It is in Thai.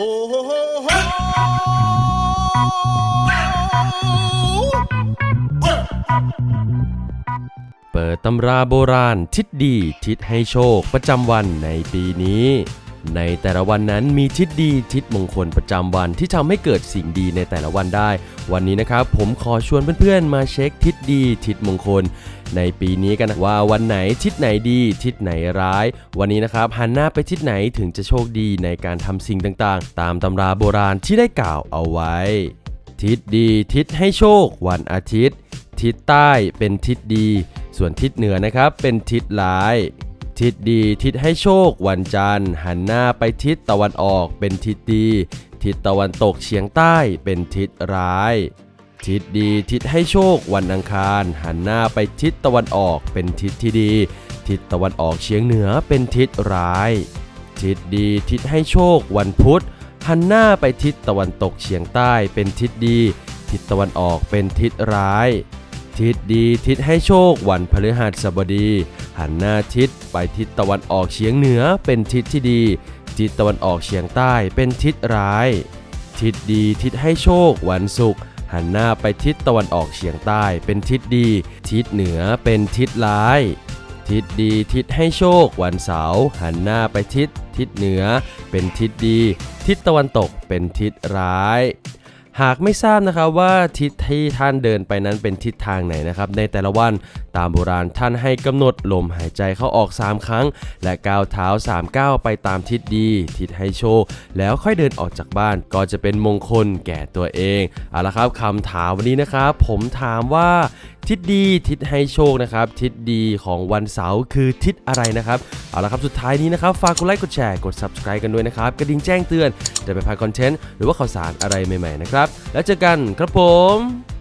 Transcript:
โฮโฮโฮโฮเปิดตำราโบราณทิศดีทิศให้โชคประจำวันในปีนี้ ในแต่ละวันนั้นมีทิศดีทิศมงคลประจำวันที่ทำให้เกิดสิ่งดีในแต่ละวันได้ วันนี้นะครับผมขอชวนเพื่อนๆ มาเช็คทิศดีทิศมงคล ในปีนี้กันว่าวันไหนทิศไหนดีทิศไหนร้าย วันนี้นะครับหันหน้าไปทิศไหนถึงจะโชคดีในการทำสิ่งต่างๆ ตามตำราโบราณที่ได้กล่าวเอาไว้ ทิศดีทิศให้โชค วันอาทิตย์ ทิศใต้เป็นทิศดี ส่วนทิศเหนือนะครับเป็นทิศร้าย ทิศดีทิศให้โชค วันจันทร์ หันหน้าไปทิศตะวันออกเป็นทิศดี ทิศตะวันตกเฉียงใต้เป็นทิศร้าย ทิศดีทิศให้โชค วันอังคาร หันหน้าไปทิศตะวันออกเป็นทิศที่ดี ทิศตะวันออกเฉียงเหนือเป็นทิศร้าย ทิศดีทิศให้โชค วันพุธ หันหน้าไปทิศตะวันตกเฉียงใต้เป็นทิศดี ทิศตะวันออกเป็นทิศร้าย ทิศดีทิศให้โชควันพฤหัสบดี หันหน้าทิศไปทิศตะวันออกเฉียงเหนือเป็นทิศที่ดี ทิศตะวันออกเฉียงใต้เป็นทิศร้าย ทิศดีทิศให้โชควันศุกร์หันหน้าไปทิศตะวันออกเฉียงใต้เป็นทิศดี ทิศเหนือเป็นทิศร้าย ทิศดีทิศให้โชควันเสาร์หันหน้าไปทิศทิศเหนือเป็นทิศดี ทิศตะวันตกเป็นทิศร้าย หากไม่ทราบนะครับว่าทิศที่ท่านเดินไปนั้นเป็นทิศทางไหนนะครับในแต่ละวันตามโบราณท่านให้กำหนดลมหายใจเข้าออก 3 ครั้ง และก้าวเท้า3ก้าวไปตามทิศดี ทิศให้โชคแล้วค่อยเดินออกจากบ้านก็จะเป็นมงคลแก่ตัวเองเอาละครับคำถามวันนี้นะครับผมถามว่า ทิศดีทิศให้โชคนะครับ ทิศดีของวันเสาร์คือทิศอะไรนะครับ เอาละครับสุดท้ายนี้นะครับ ฝากกดไลค์กดแชร์กด subscribe กันด้วยนะครับ กระดิ่งแจ้งเตือนจะไปพลาดคอนเทนต์หรือว่าข่าวสารอะไรใหม่ๆนะครับ แล้วเจอกันครับผม